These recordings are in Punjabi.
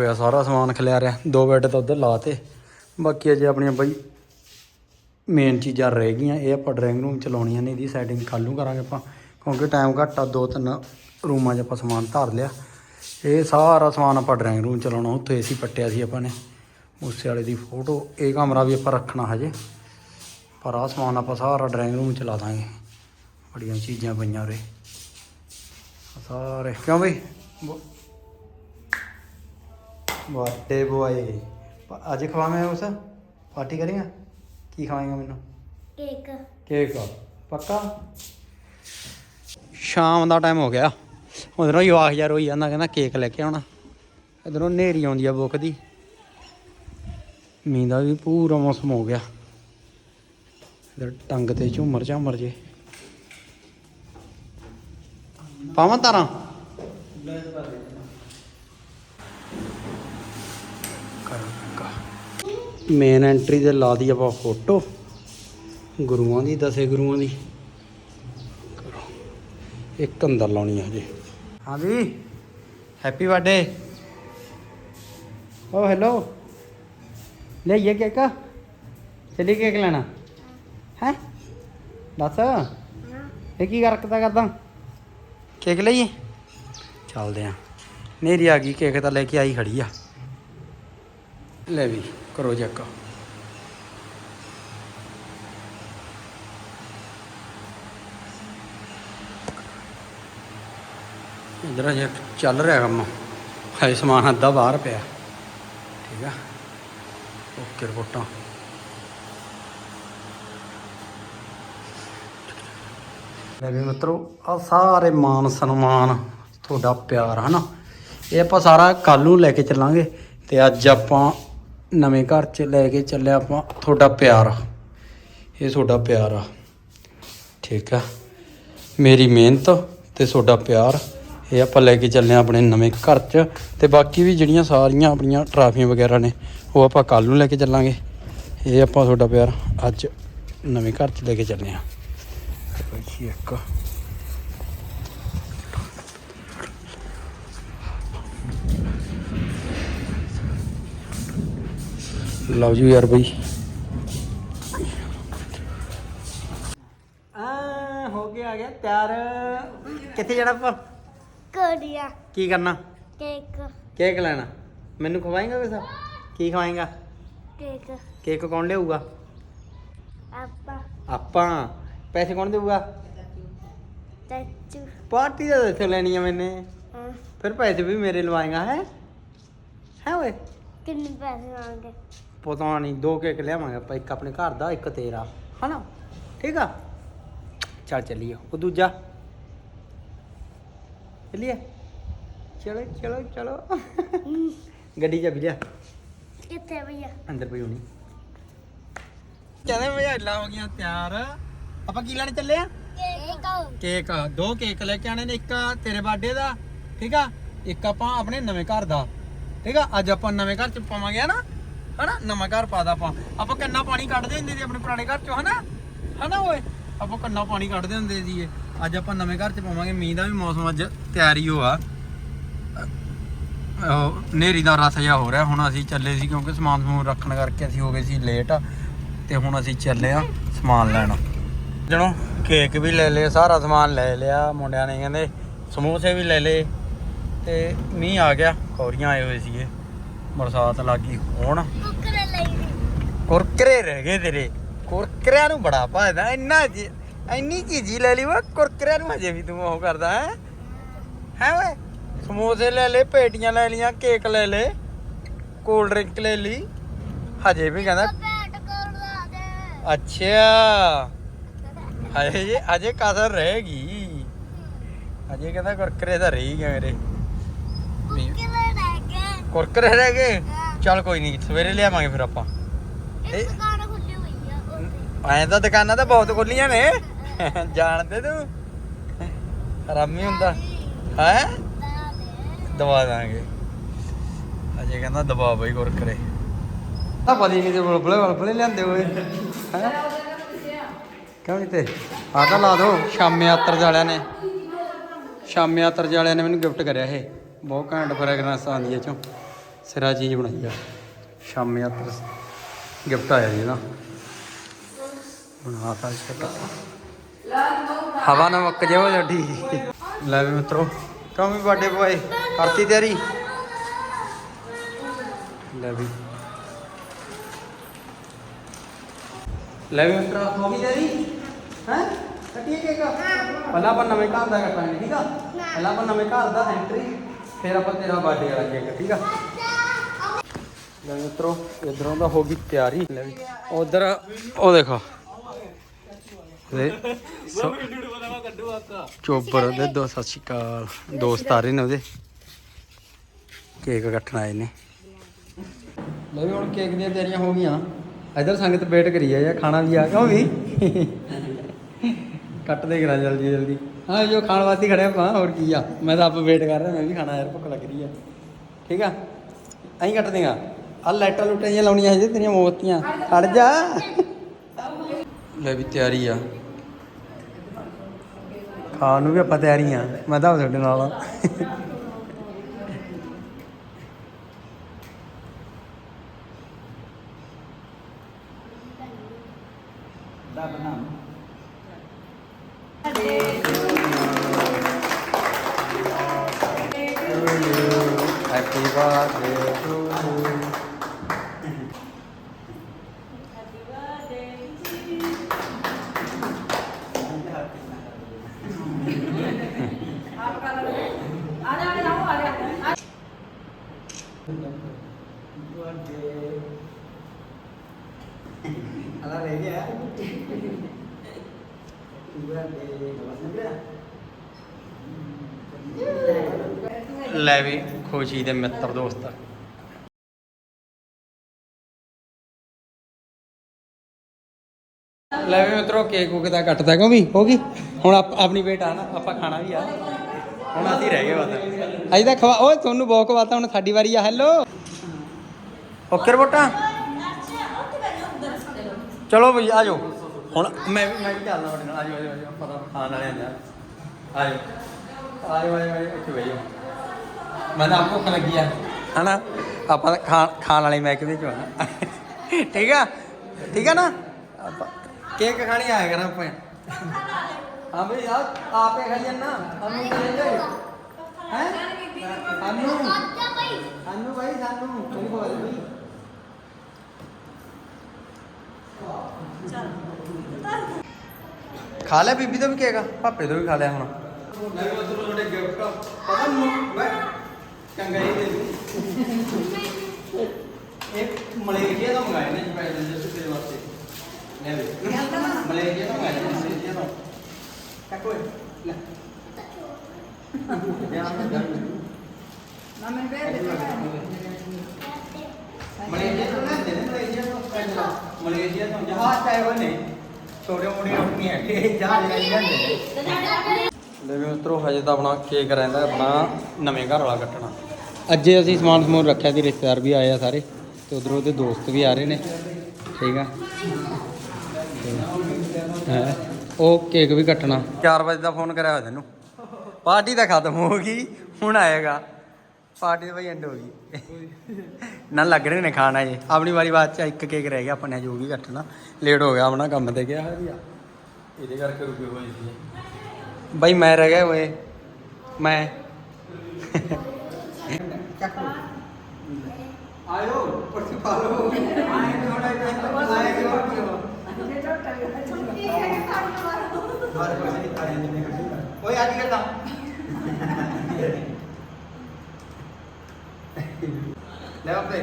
ਹੋਇਆ, ਸਾਰਾ ਸਮਾਨ ਖਿਲਿਆ ਰਿਹਾ। ਦੋ ਬੈੱਡ ਤਾਂ ਉਧਰ ਲਾਤੇ। ਬਾਕੀ ਅਜੇ ਆਪਣੀਆਂ ਬਈ ਮੇਨ ਚੀਜ਼ਾਂ ਰਹਿ ਗਈਆਂ। ਇਹ ਆਪਾਂ ਡਰਾਇੰਗ ਰੂਮ ਚਲਾਉਣੀਆਂ ਨੇ ਇਹਦੀ ਸੈਟਿੰਗ ਕੱਲ੍ਹ ਨੂੰ ਕਰਾਂਗੇ ਆਪਾਂ। ਕਿਉਂਕਿ ਟਾਈਮ ਘੱਟ ਆ, ਦੋ ਤਿੰਨ ਰੂਮਾਂ 'ਚ ਆਪਾਂ ਸਮਾਨ ਧਰ ਲਿਆ। ਇਹ ਸਾਰਾ ਸਮਾਨ ਆਪਾਂ ਡਰਾਇੰਗ ਰੂਮ ਚਲਾਉਣਾ। ਲਾਉਣਾ ਉੱਥੇ ਏਸੀ ਪੱਟਿਆ ਸੀ ਆਪਾਂ ਨੇ। ਉਸੇ ਵਾਲੇ ਦੀ ਫੋਟੋ ਇਹ ਕਮਰਾ ਵੀ ਆਪਾਂ ਰੱਖਣਾ ਹਜੇ। ਪਰ ਆਹ ਸਮਾਨ ਆਪਾਂ ਸਾਰਾ ਡਰਾਇੰਗ ਰੂਮ ਚ ਲਾ ਦਾਂਗੇ। ਬੜੀਆਂ ਚੀਜ਼ਾਂ ਪਈਆਂ ਉਰੇ। ਸਾਰੇ। ਕਿਉਂ ਬਈ? ਵਾਟੇ ਬੋਏ ਅੱਜ ਖਵਾਵੇਂ ਉਸ ਪਾਰਟੀ ਕਰੇਗਾ ਕੀ ਖਵਾਏਗਾ ਮੈਨੂੰ ਕੇਕ ਕੇਕ ਪੱਕਾ ਸ਼ਾਮ ਦਾ ਟਾਈਮ ਹੋ ਗਿਆ। ਉਧਰੋਂ ਯਵਾਖ ਯਾਰ ਹੋਈ ਜਾਂਦਾ ਕਹਿੰਦਾ ਕੇਕ ਲੈ ਕੇ ਆਉਣਾ। ਇਧਰੋਂ ਨੇਰੀ ਆਉਂਦੀ ਆ ਬੁੱਕ ਦੀ। ਮੀਂਹ ਦਾ ਵੀ ਪੂਰਾ ਮੌਸਮ ਹੋ ਗਿਆ। ਇਧਰ ਟੰਗ ਤੇ ਝੂਮਰ ਝਾਮਰ ਜੇ। ਪਾਵਾਂ ਤਾਰਾਂ? ਮੇਨ ਐਂਟਰੀ ਤੇ ਲਾ ਦੀ ਆਪਾਂ ਫੋਟੋ ਗੁਰੂਆਂ ਦੀ, ਦਸੇ ਗੁਰੂਆਂ ਦੀ। ਕਰੋ। ਇੱਕ ਅੰਦਰ ਲਾਉਣੀ ਹੈ ਹਜੇ। ਹਾਂਜੀ। ਹੈਪੀ ਬਰਥਡੇ ਓ ਹੈਲੋ ਲੈ ਇਹ ਕੇਕ ਚਲੀ ਕੇਕ ਲੈਣਾ। ਹੈ? ਦੱਸ। ਇਹ ਕੀ ਕਰਕਦਾ ਕਰਦਾ? ਕੇਕ ਲਈਏ। ਚੱਲਦੇ ਆ। ਨੇਰੀ ਆ ਗਈ ਕੇਕ ਤਾਂ ਲੈ ਕੇ ਆਈ ਖੜੀ ਆ। ਲੈ ਵੀ, ਕਰੋ ਚੈੱਕ। ਇਧਰ ਜੇ ਚੱਲ ਰਿਹਾ ਕੰਮ। ਹਾਏ ਸਮਾਨ ਅੱਧਾ ਬਾਹਰ ਪਿਆ। ਠੀਕ ਆ। ਓਕੇ, ਰਿਪੋਰਟਾਂ। ਲੈ ਵੀ ਮਿੱਤਰੋ ਆ ਸਾਰੇ ਮਾਨ ਸਨਮਾਨ ਤੁਹਾਡਾ ਪਿਆਰ, ਹਨਾ? ਇਹ ਆਪਾਂ ਸਾਰਾ ਕੱਲ ਨੂੰ ਲੈ ਕੇ ਚੱਲਾਂਗੇ ਤੇ ਅੱਜ ਆਪਾਂ ਨਵੇਂ ਘਰ 'ਚ ਲੈ ਕੇ ਚੱਲਿਆ ਆਪਾਂ, ਤੁਹਾਡਾ ਪਿਆਰ। ਇਹ ਤੁਹਾਡਾ ਪਿਆਰ ਆ। ਠੀਕ ਆ। ਮੇਰੀ ਮਿਹਨਤ ਤੇ ਤੁਹਾਡਾ ਪਿਆਰ, ਇਹ ਆਪਾਂ ਲੈ ਕੇ ਚੱਲੇ ਆ ਆਪਣੇ ਨਵੇਂ ਘਰ 'ਚ ਤੇ ਬਾਕੀ ਵੀ ਜਿਹੜੀਆਂ ਸਾਰੀਆਂ ਆਪਣੀਆਂ ਟਰਾਫੀਆਂ ਵਗੈਰਾ ਨੇ, ਉਹ ਆਪਾਂ ਕੱਲ ਨੂੰ ਲੈ ਕੇ ਚੱਲਾਂਗੇ। ਇਹ ਆਪਾਂ ਤੁਹਾਡਾ ਪਿਆਰ ਅੱਜ ਨਵੇਂ ਘਰ 'ਚ ਲੈ ਕੇ ਚੱਲੇ ਆ ਇੱਕ। ਲਓ ਜੀ ਯਾਰ ਬਈ। ਆ ਹੋ ਗਿਆ ਆ ਗਿਆ ਤਿਆਰ। ਕਿੱਥੇ ਜਾਣਾ ਆਪਾਂ? ਕੋਰੀਆ। ਕੀ ਕਰਨਾ? ਕੇਕ। ਕੇਕ ਲੈਣਾ। ਮੈਨੂੰ ਖਵਾਏਗਾ ਕੁਛ ਕੀ ਖਵਾਏਗਾ? ਕੇਕ। ਕੇਕ ਕੌਣ ਲਿਆਊਗਾ? ਆਪਾ। ਆਪਾਂ। ਪੈਸੇ ਕੌਣ ਦੇਊਗਾ? ਚਾਚੂ। ਪਾਰਟੀ ਦਾ ਇੱਥੇ ਲੈਣੀ ਆ ਮੈਨੇ। ਹਾਂ। ਫਿਰ ਪੈਸੇ ਵੀ ਮੇਰੇ ਲਵਾਏਗਾ ਹੈ? ਹੈ ਓਏ? ਕਿੰਨੇ ਪੈਸੇ ਮੰਗੇ ਪਤਾ ਨਹੀਂ ਦੋ ਕੇਕ ਲਿਆਵਾਂਗੇ ਆਪਾਂ ਇੱਕ ਆਪਣੇ ਘਰ ਦਾ ਇੱਕ ਤੇਰਾ। ਹਨਾ? ਠੀਕ ਆ? ਚੱਲ ਚੱਲੀਏ ਉਹ ਦੂਜਾ। ਚੱਲੀਏ? ਚਲੋ ਚਲੋ ਚਲੋ। ਗੱਡੀ ਚ ਵੀ ਲਿਆ ਕਿੱਥੇ ਭਈਆ? ਅੰਦਰ ਪਈ ਹੋਣੀ। ਕਹਿੰਦੇ ਮਜ਼ਾਲਾ ਹੋ ਗਈਆਂ ਤਿਆਰ। ਆਪਾਂ ਕੀ ਲੈਣ ਚੱਲੇ ਆ? ਕੇਕ। ਕੇਕ। ਦੋ ਕੇਕ ਲੈ ਕੇ ਆਣੇ ਨੇ ਇੱਕ ਤੇਰੇ ਬਰਥਡੇ ਦਾ ਠੀਕ ਆ? ਇੱਕ ਆਪਾਂ ਆਪਣੇ ਨਵੇਂ ਘਰ ਦਾ। ਠੀਕ ਆ? ਅੱਜ ਆਪਾਂ ਨਵੇਂ ਘਰ ਚ ਪਾਵਾਂਗੇ ਹਨਾ? ਹਨਾ? ਨਵਾਂ ਘਰ ਪਾਦਾ ਆਪਾਂ। ਆਪਾਂ ਕੰਨਾ ਪਾਣੀ ਕੱਢਦੇ ਹੁੰਦੇ ਸੀ ਆਪਣੇ ਪੁਰਾਣੇ ਘਰ ਚੋਂ, ਹਨਾ? ਹਨਾ ਓਏ? ਆਪਾਂ ਕੰਨਾ ਪਾਣੀ ਕੱਢਦੇ ਹੁੰਦੇ ਸੀ ਅੱਜ ਆਪਾਂ ਨਵੇਂ ਘਰ ਚ ਪਾਵਾਂਗੇ। ਮੀਂਹ ਦਾ ਵੀ ਮੌਸਮ ਅੱਜ ਤਿਆਰੀ ਹੋ ਆ। ਨੇਰੀ ਦਾ ਰਸ ਜਿਹਾ ਹੋ ਰਿਹਾ। ਹੁਣ ਅਸੀਂ ਚੱਲੇ ਸੀ ਕਿਉਂਕਿ ਸਮਾਨ ਸਮੂਨ ਰੱਖਣ ਕਰਕੇ ਅਸੀਂ ਹੋ ਗਏ ਸੀ ਲੇਟ ਤੇ ਹੁਣ ਅਸੀਂ ਚੱਲੇ ਆ ਸਮਾਨ ਲੈਣ। ਜਣੋ ਕੇਕ ਵੀ ਲੈ ਲਏ, ਸਾਰਾ ਸਮਾਨ ਲੈ ਲਿਆ। ਮੁੰਡਿਆਂ ਨੇ ਕਹਿੰਦੇ ਸਮੋਸੇ ਵੀ ਲੈ ਲਏ। ਤੇ ਮੀਂਹ ਆ ਗਿਆ। ਖੌਰੀਆਂ ਆਏ ਹੋਏ ਸੀਗੇ। ਬਰਸਾਤ ਲੱਗੀ ਹੁਣ। ਕੁਰਕਰੇ ਰਹਿ ਗਏ ਤੇਰੇ। ਕੁਰਕਰਿਆਂ ਨੂੰ ਬੜਾ ਭਾਜਦਾ ਇੰਨਾ ਜੀ- ਇੰਨੀ ਚੀਜ਼ੀ ਲੈ ਲਈ ਵਾ ਕੁਰਕਰਿਆਂ ਨੂੰ ਹਜੇ ਵੀ ਤੂੰ ਉਹ ਕਰਦਾ ਹੈ? ਹੈ ਓਏ? ਸਮੋਸੇ ਲੈ ਲਏ ਪੇਟੀਆਂ ਲੈ ਲੀਆਂ ਕੇਕ ਲੈ ਲਏ ਕੋਲਡ ਡਰਿੰਕ ਲੈ ਲਈ। ਹਜੇ ਵੀ ਕਹਿੰਦਾ ਅੱਛਾ ਹਜੇ ਜੇ ਅਜੇ ਕਸਰ ਰਹੇਗੀ ਅਜੇ ਕਹਿੰਦਾ ਕੁਰਕਰੇ ਤਾਂ ਰਹੀ ਗਿਆ ਮੇਰੇ। ਕੁਰਕਰੇ ਰਹਿ ਗਏ ਚੱਲ ਕੋਈ ਨਹੀਂ ਸਵੇਰੇ ਲਿਆਵਾਂਗੇ ਫਿਰ ਆਪਾਂ। ਇਹ ਦੁਕਾਨ ਖੁੱਲੀ ਹੋਈ ਆ ਉੱਥੇ। ਐਂ ਤਾਂ ਦੁਕਾਨਾਂ ਤਾਂ ਬਹੁਤ ਖੁੱਲੀਆਂ ਨੇ। ਜਾਣਦੇ ਤੂੰ? ਹਰਾਮੀ ਹੁੰਦਾ। ਹੈ? ਦੇ। ਦਵਾ ਦਾਂਗੇ। ਅਜੇ ਕਹਿੰਦਾ ਦਬਾ ਬਈ ਕੁਰਕਰੇ ਆ ਪਤਾ ਨਹੀਂ ਤੇ ਬੁਲਬੁਲੇ ਬੁਲਬੁਲੇ ਲਿਆਂਦੇ ਹੋਏ। ਹੈ? ਕਿਉਂ ਨਹੀਂ ਤੇ? ਆ ਤਾਂ ਲਾ ਦੋ। ਸ਼ਾਮੇ ਆਤਰ ਵਾਲਿਆਂ ਨੇ। ਸ਼ਾਮੇ ਆਤਰ ਵਾਲਿਆਂ ਨੇ ਮੈਨੂੰ ਗਿਫਟ ਕਰਿਆ ਇਹ। ਬਹੁਤ ਘੈਂਟ ਫ੍ਰੈਗਰੈਂਸ ਆਉਂਦੀ ਹੈ ਚੋਂ। ਸਿਰਾ ਚੀਜ਼ ਬਣਾਈ ਆ। ਸ਼ਾਮੀ ਆਤਰ ਗਿਫਟ ਆਇਆ ਜੀ ਇਹਦਾ। ਬਣਾਤਾ ਛੋਟਾ ਹਵਾ ਨਾ ਮੁੱਕ ਜਾਓ ਜੱਡੀ ਲੈ ਵੀ ਮਿੱਤਰੋ ਕਮ ਵੀ ਬਰਥਡੇ ਬੋਏ ਕਰਤੀ ਤਿਆਰੀ। ਲੈ ਵੀ। ਲੈ ਵੀ ਮਿੱਤਰਾ ਹੋ ਗਈ ਤਿਆਰੀ? ਹੈ? ਕੱਟੀਏ ਕੇਕ? ਪਹਿਲਾਂ ਆਪਾਂ ਨਵੇਂ ਘਰ ਦਾ ਕੱਟਾਂਗੇ ਠੀਕ ਆ? ਪਹਿਲਾਂ ਆਪਾਂ ਨਵੇਂ ਘਰ ਦਾ ਐਂਟਰੀ ਫਿਰ ਆਪਾਂ ਤੇਰਾ ਬਰਥਡੇ ਵਾਲਾ ਕੇਕ ਠੀਕ ਆ? ਲੈ ਮਿੱਤਰੋ, ਇਧਰੋਂ ਦਾ ਹੋ ਗਈ ਤਿਆਰੀ। ਉਧਰ, ਉਹ ਦੇਖੋ। ਦੇ ਚੋਬਰ ਦੇ ਦੋ, ਸਤਿ ਸ਼੍ਰੀ ਅਕਾਲ। ਦੋਸਤ ਆ ਰਹੇ ਨੇ ਉਹਦੇ। ਕੇਕ ਕੱਟਣ ਆਏ ਨੇ। ਲੈ ਵੀ, ਹੁਣ ਕੇਕ ਦੀਆਂ ਤਿਆਰੀਆਂ ਹੋ ਗਈਆਂ। ਇਧਰ ਸੰਗਤ ਵੇਟ ਕਰੀ ਆ ਜਾਂ ਖਾਣਾ ਵੀ ਆ ਗਿਆ ਵੀ। ਕੱਟ ਦੇ ਕਰਾਂ ਜਲਦੀ ਜਲਦੀ। ਹਾਂ, ਜੋ ਖਾਣ ਵਾਸਤੇ ਹੀ ਆਪਾਂ, ਹੋਰ ਕੀ ਆ? ਮੈਂ ਤਾਂ ਆਪ ਵੇਟ ਕਰ ਰਿਹਾ, ਮੈਂ ਵੀ ਖਾਣਾ ਯਾਰ, ਭੁੱਖ ਲੱਗ ਰਹੀ ਆ। ਠੀਕ ਆ? ਐਂ ਕੱਟ ਦੇਗਾ ਆ ਲਾਈਟਾਂ ਲੁਟਾਂ ਜਿਹੀਆਂ ਲਾਉਣੀਆਂ ਹਜੇ ਤੇਰੀਆਂ ਮੋਮਬੱਤੀਆਂ। ਖੜ ਜਾ। ਲੈ ਵੀ ਤਿਆਰੀ ਆ। ਖਾਣ ਨੂੰ ਵੀ ਆਪਾਂ ਤਿਆਰੀ ਆ। ਮੈਂ ਤਾਂ ਤੁਹਾਡੇ ਨਾਲ ਆ। Birthday to you. Ala ready ਲੈ ਵੀ ਖੁਸ਼ੀ ਦੇ ਮਿੱਤਰ ਦੋਸਤ ਲੈ ਵੀ ਮਿੱਤਰੋ, ਕੇਕ ਕੁਕ ਦਾ ਕੱਟਦਾ ਕਿਉਂ ਵੀ? ਹੋ ਗਈ? ਹੁਣ ਆਪਣੀ ਵੇਟ ਆ ਨਾ, ਆਪਾਂ ਖਾਣਾ ਵੀ ਆ। ਹੁਣ ਅਸੀਂ ਰਹਿ ਗਏ ਬਸ। ਅਜੇ ਤਾਂ ਖਵਾ ਓਏ, ਤੁਹਾਨੂੰ ਬਹੁਤ ਖਵਾਤਾ, ਹੁਣ ਸਾਡੀ ਵਾਰੀ ਆ, ਹੈਲੋ। ਓਕੇ ਰਿਪੋਰਟਾਂ ਚਲੋ ਬਈ, ਆ ਹੁਣ ਮੈਂ ਵੀ ਮੈਂ ਵੀ ਚੱਲਦਾ ਤੁਹਾਡੇ ਨਾਲ। ਆ ਜਾਓ ਪਤਾ ਖਾਣ ਵਾਲਿਆਂ ਆ। ਜਾਓ। ਆ ਜਾਓ ਇੱਥੇ ਬਹਿ ਮੈਂ ਤਾਂ ਆਪ ਭੁੱਖ ਲੱਗੀ ਆ। ਹਨਾ? ਆਪਾਂ ਤਾਂ ਖਾਣ ਖਾਣ ਵਾਲੇ ਮਹਿਕਮੇ ਚ ਆ। ਠੀਕ ਆ? ਠੀਕ ਆ ਨਾ? ਆਪਾਂ ਕੇਕ ਖਾਣੀ ਆਇਆ ਕਰਾਂ ਆਪਾਂ। ਹਾਂ ਬਈ ਆ ਆਪੇ ਖਾਈ ਜੰਨਾ ਅਨੂ ਦੇ ਦੇ ਹੈ। ਅਨੂ। ਅਨੂ ਭਾਈ ਸਾਨੂੰ। ਕੋਈ ਬੋਲ ਬਈ। ਖਾ ਲਿਆ ਬੀਬੀ ਤੋਂ ਵੀ ਕੇਕ? ਪਾਪੇ ਤੋਂ ਵੀ ਖਾ ਲਿਆ ਹੁਣ। ਨਹੀਂ ਉਹ ਤੁਹਾਡੇ ਗਿਫਟ ਪਤਾ ਨਹੀਂ ਮੈਂ ਚੰਗਾ ਹੀ ਦੇ ਦੂੰ। ਇਹ ਮਲੇਸ਼ੀਆ ਤੋਂ ਮੰਗਾਏ ਨੇ ਜੀ ਪੈਸੇ ਜਸਟ ਤੇਰੇ ਵਾਸਤੇ। ਲੈ ਵੇ। ਮਲੇਸ਼ੀਆ ਤੋਂ ਮੰਗਾਏ ਨੇ ਮਲੇਸ਼ੀਆ ਤੋਂ। ਕਾਕੋ ਲੈ। ਮਲੇਸ਼ੀਆ ਤੋਂ ਲੈਂਦੇ ਨੇ ਮਲੇਸ਼ੀਆ ਤੋਂ ਪੈਸੇ ਮਲੇਸ਼ੀਆ ਤੋਂ ਜਹਾਜ਼ ਚਾਹੇ ਹੋਏ ਨੇ ਛੋਟੇ ਮੋਟੇ ਰੋਟੀਆਂ ਇਹ ਜਹਾਜ਼ ਲੈ ਜਾਂਦੇ ਨੇ ਲੈ ਵੀ ਮਿੱਤਰੋ ਹਜੇ ਤਾਂ ਆਪਣਾ ਕੇਕ ਰਹਿੰਦਾ ਆਪਣਾ ਨਵੇਂ ਘਰ ਵਾਲਾ ਕੱਟਣਾ। ਅੱਜੇ ਅਸੀਂ ਸਮਾਨ ਸਮੂਨ ਰੱਖਿਆ ਸੀ ਰਿਸ਼ਤੇਦਾਰ ਵੀ ਆਏ ਆ ਸਾਰੇ ਤੇ ਉਧਰੋਂ ਉਹਦੇ ਦੋਸਤ ਵੀ ਆ ਰਹੇ ਨੇ। ਠੀਕ ਆ। ਹੈ ਉਹ ਕੇਕ ਵੀ ਕੱਟਣਾ। 4 ਵਜੇ ਦਾ ਫੋਨ ਕਰਿਆ ਹੋਇਆ ਤੈਨੂੰ। ਪਾਰਟੀ ਤਾਂ ਖਤਮ ਹੋ ਗਈ ਹੁਣ ਆਏਗਾ। ਪਾਰਟੀ ਤਾਂ ਭਾਈ ਐਂਡ ਹੋ ਗਈ। ਨਾ ਲੱਗ ਰਹੇ ਨੇ ਖਾਣਾ ਜੀ ਆਪਣੀ ਵਾਰੀ ਬਾਅਦ ਚ ਇੱਕ ਕੇਕ ਰਹਿ ਗਿਆ ਆਪਾਂ ਨੇ ਜੋ ਵੀ ਕੱਟਣਾ। ਲੇਟ ਹੋ ਗਿਆ ਆਪਣਾ ਕੰਮ ਤੇ ਗਿਆ ਹੋਇਆ ਇਹਦੇ ਕਰਕੇ ਰੁਕੇ ਹੋਏ ਸੀ ਬਾਈ ਮੈਂ ਰਹਿ ਗਿਆ ਓਏ। ਮੈਂ। ਆਇਓ ਪਰਸੀ ਪਾਲੋ ਆਏ ਥੋੜਾ ਜਿਹਾ ਆਏ ਕਿ ਹੋਰ ਕੀ ਹੋ ਬਾਰ ਕੋਈ ਨਹੀਂ ਤਾਰੇ ਨਹੀਂ ਓਏ ਅੱਜ ਕਰਦਾ ਲੈ ਆਪੇ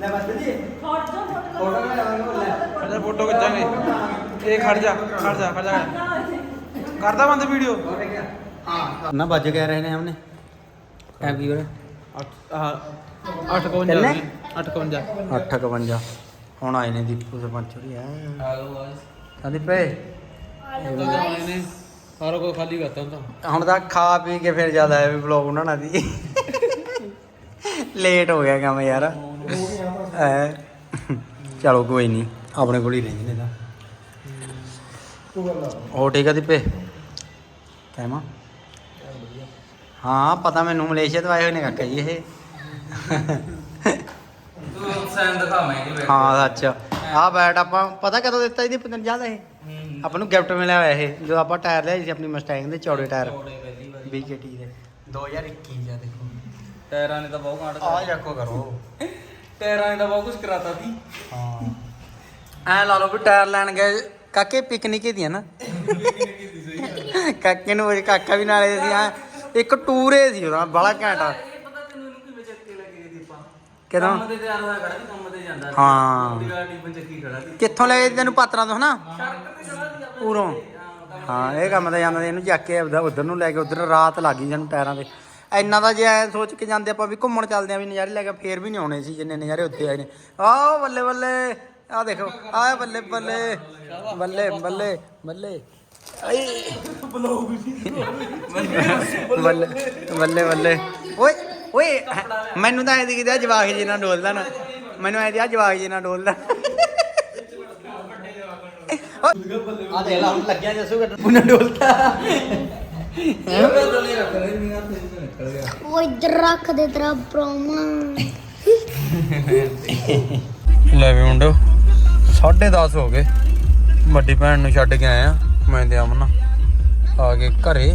ਲੈ ਬਸ ਜੀ। ਫੋਟੋ ਲੈ। ਖਿੱਚਾਂਗੇ। ਇਹ ਖੜ ਜਾ ਖੜ ਜਾ ਖੜ ਜਾ। ਕਰਦਾ ਬੰਦ ਵੀਡੀਓ। ਹਾਂ। ਨਾ ਵੱਜ ਕਹਿ ਰਹੇ ਨੇ ਹਮਨੇ। ਐ ਵੀਰ 8 ਆਹ 8 ਕਿੰਨੇ? 58 851 ਹੁਣ ਆਏ ਨੇ ਦੀਪੂ ਸਰਪੰਚ ਹੋਰੀ ਆ ਹਾਲੋ ਕਹਿੰਦੀ ਪਏ ਸਾਰਾ ਕੁਝ ਖਾਲੀ ਕਰਤਾ ਹੁੰਦਾ ਹੁਣ ਤਾਂ ਖਾ ਪੀ ਕੇ ਫਿਰ ਜ਼ਿਆਦਾ ਹੈ ਵੀ ਵਲੌਗ ਬਣਾਉਣਾ ਦੀ ਲੇਟ ਹੋ ਗਿਆ ਕੰਮ ਯਾਰ। ਐ। ਚਲੋ ਕੋਈ ਨਹੀਂ ਆਪਣੇ ਕੋਲ ਹੀ ਰਹਿੰਦੇ ਨੇ। ਤਾਂ ਉਹ ਠੀਕ ਆ ਦੀਪੇ? ਕਹਿਮਾ ਹਾਂ ਪਤਾ ਮੈਨੂੰ ਮਲੇਸ਼ੀਆ ਤੋਂ ਆਏ ਹੋਏ ਨੇ ਕਾਕਾ ਜੀ ਇਹ। ਤੂੰ ਸੈਨ ਹਾਂ ਸੱਚ। ਆ ਬੈਟ ਆਪਾਂ ਪਤਾ ਕਦੋਂ ਦਿੱਤਾ ਇਹਦੀ ਪਤਨ ਜ਼ਿਆਦਾ ਇਹ? ਆਪਾਂ ਨੂੰ ਗਿਫਟ ਮਿਲਿਆ ਹੋਇਆ ਇਹ ਜਦੋਂ ਆਪਾਂ ਟਾਇਰ ਲਿਆਏ ਸੀ ਆਪਣੀ ਮਸਟੈਂਗ ਦੇ ਚੌੜੇ ਟਾਇਰ। BKT ਦੇ। 2021 ਜਾਂ ਦੇਖੋ। ਟਾਇਰਾਂ ਨੇ ਤਾਂ ਬਹੁਤ ਕਾਂਡ ਆ ਚੱਕੋ ਕਰੋ। ਟਾਇਰਾਂ ਨੇ ਤਾਂ ਬਹੁਤ ਕੁਝ ਕਰਾਤਾ ਸੀ। ਹਾਂ। ਐ ਲਾ ਲਓ ਵੀ ਟਾਇਰ ਲੈਣ ਗਏ ਕਾਕੇ ਪਿਕਨਿਕ ਹੀ ਦੀਆਂ ਨਾ। ਕਾਕੇ ਨੂੰ ਉਹ ਕਾਕਾ ਵੀ ਨਾਲੇ ਸੀ ਐਂ ਇੱਕ ਟੂਰੇ ਸੀ ਉਹਦਾ ਬੜਾ ਘੈਂਟਾ ਇਹ ਪਤਾ ਤੈਨੂੰ ਇਹਨੂੰ ਕਿਵੇਂ ਚੱਕੇ ਲੱਗੇ ਦੀਪਾ ਕਿਦੋਂ? ਕੰਮ ਤੇ ਤਿਆਰ ਹੋਇਆ ਖੜਾ ਸੀ ਕੰਮ ਤੇ ਜਾਂਦਾ ਹਾਂ। ਖੜਾ ਸੀ। ਕਿੱਥੋਂ ਲੈ ਗਏ ਤੈਨੂੰ ਪਾਤਰਾਂ ਤੋਂ ਹਨਾ? ਸੜਕ ਤੇ ਖੜਾ ਸੀ ਆਪਣੇ ਉਰੋਂ। ਹਾਂ ਇਹ ਕੰਮ ਤਾਂ ਜਾਂਦਾ ਸੀ, ਇਹਨੂੰ ਚੱਕ ਕੇ ਉਧਰ ਨੂੰ ਲੈ ਕੇ ਉਧਰ ਰਾਤ ਲੱਗ ਗਈ ਸਾਨੂੰ ਟਾਇਰਾਂ ਤੇ। ਇੰਨਾ ਦਾ ਜੇ ਐ ਸੋਚ ਕੇ ਜਾਂਦੇ ਆਪਾਂ ਵੀ ਘੁੰਮਣ ਚੱਲਦੇ ਆ ਵੀ ਨਜ਼ਾਰੇ ਲੈ ਕੇ ਫੇਰ ਵੀ ਨਹੀਂ ਆਉਣੇ ਸੀ ਜਿੰਨੇ ਨਜ਼ਾਰੇ ਉੱਥੇ ਆਏ ਨੇ। ਆਹ ਬੱਲੇ ਬੱਲੇ, ਆਹ ਦੇਖੋ, ਆਹ ਬੱਲੇ ਬੱਲੇ ਬੱਲੇ ਬੱਲੇ ਬੱਲੇ। ਆਈ। ਬੱਲੇ ਬੱਲੇ ਬੱਲੇ। ਓਏ ਓਏ, ਮੈਨੂੰ ਤਾਂ ਐ ਦੀ ਕਿਤੇ ਜਵਾਕ ਜੀ ਨਾਲ ਡੋਲਦਾ ਨਾ। ਮੈਨੂੰ ਐ ਦੀ ਜਵਾਕ ਜੀ ਨਾਲ ਡੋਲਦਾ। ਆ ਦੇ ਲਾ, ਹੁਣ ਲੱਗਿਆ ਜਸੂ ਕੱਢਣ। ਡੋਲਦਾ। ਉਹ ਇੱਧਰ ਰੱਖ ਦੇ ਤੇਰਾ ਪ੍ਰੋਮਾ ਲੈ ਵੀ ਮੁੰਡੋ 10:30 ਹੋ ਗਏ। ਵੱਡੀ ਭੈਣ ਨੂੰ ਛੱਡ ਕੇ ਆਏ ਆ ਮੈਂ ਤੇ ਅਮਨ। ਆ ਗਏ ਘਰੇ।